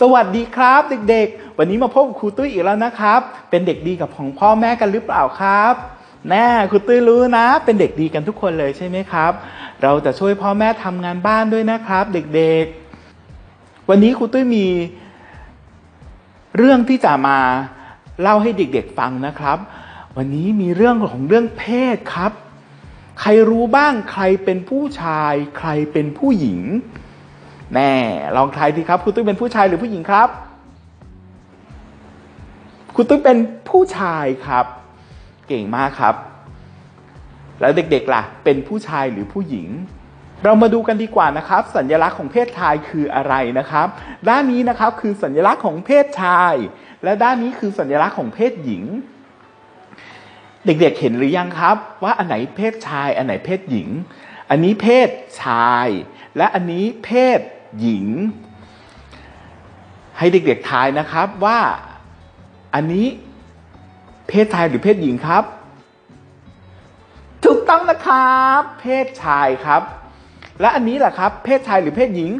สวัสดีครับเด็กๆ วันนี้มาพบกับครูตุ้ยอีกแล้วนะครับ เป็นเด็กดีกับของพ่อแม่กันหรือเปล่าครับแน่ครูตุ้ยรู้นะ เป็นเด็กดีกันทุกคนเลยใช่ไหมครับ เราจะช่วยพ่อแม่ทำงานบ้านด้วยนะครับ เด็กๆ วันนี้ครูตุ้ยมี เรื่องที่จะมาเล่าให้เด็กๆฟังนะครับ วันนี้มีเรื่องของเรื่องเพศครับ ใครรู้บ้างใครเป็นผู้ชาย ใครเป็นผู้หญิง แน่ลองทายดีครับคุณตุ้ยเป็นผู้ชายหรือผู้หญิงครับ คุณตุ้ยเป็นผู้ชายครับ เก่งมากครับ แล้วเด็กๆล่ะ เป็นผู้ชายหรือผู้หญิง เรามาดูกันดีกว่านะครับ สัญลักษณ์ของเพศชายคืออะไรนะครับ ด้านนี้นะครับคือสัญลักษณ์ของเพศชาย และด้านนี้คือสัญลักษณ์ของเพศหญิง เด็กๆเห็นหรือยังครับ ว่าอันไหนเพศชาย อันไหนเพศหญิง อันนี้เพศชายและอันนี้เพศ หญิง ให้เด็กๆทายนะครับว่าอันนี้เพศชายหรือเพศหญิงครับ ถูกต้องนะครับ เพศชายครับ และอันนี้ล่ะครับ เพศชายหรือเพศหญิง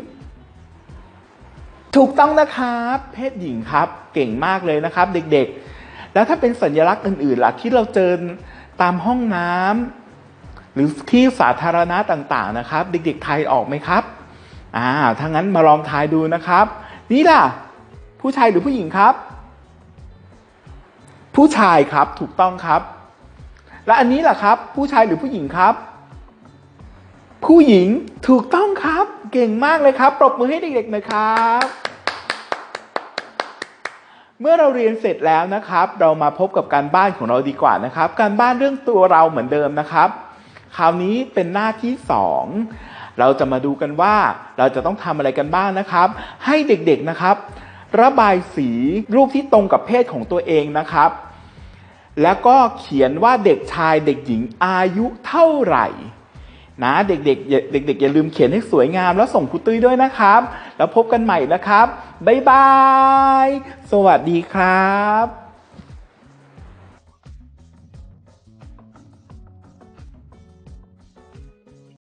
ถูกต้องนะครับ เพศหญิงครับ เก่งมากเลยนะครับ เด็กๆ แล้วถ้าเป็นสัญลักษณ์อื่นๆล่ะที่เราเจอตามห้องน้ำหรือที่สาธารณะต่างๆนะครับ เด็กๆทายออกไหมครับ อ่าถ้างั้นมาลองทายดูนะครับ นี่ล่ะ ผู้ชายหรือผู้หญิงครับ ผู้ชายครับถูกต้องครับ และอันนี้ล่ะครับ ผู้ชายหรือผู้หญิงครับ ผู้หญิงถูกต้องครับ เก่งมากเลยครับ ปรบมือให้เด็กๆหน่อยครับเมื่อเราเรียนเสร็จแล้วนะครับ เรามาพบกับการบ้านของเราดีกว่านะครับ การบ้านเรื่องตัวเราเหมือนเดิมนะครับ คราวนี้เป็นหน้าที่สอง เราจะมาดูกันว่าเราจะต้องทำอะไรกันบ้างนะครับ ให้เด็กๆนะครับ ระบายสีรูปที่ตรงกับเพศของตัวเองนะครับ แล้วก็เขียนว่าเด็กชายเด็กหญิงอายุเท่าไหร่นะเด็กๆเด็กๆอย่าลืมเขียนให้สวยงามแล้วส่งครูตุ้ยด้วยนะครับ แล้วพบกันใหม่นะครับ บ๊ายบาย สวัสดีครับ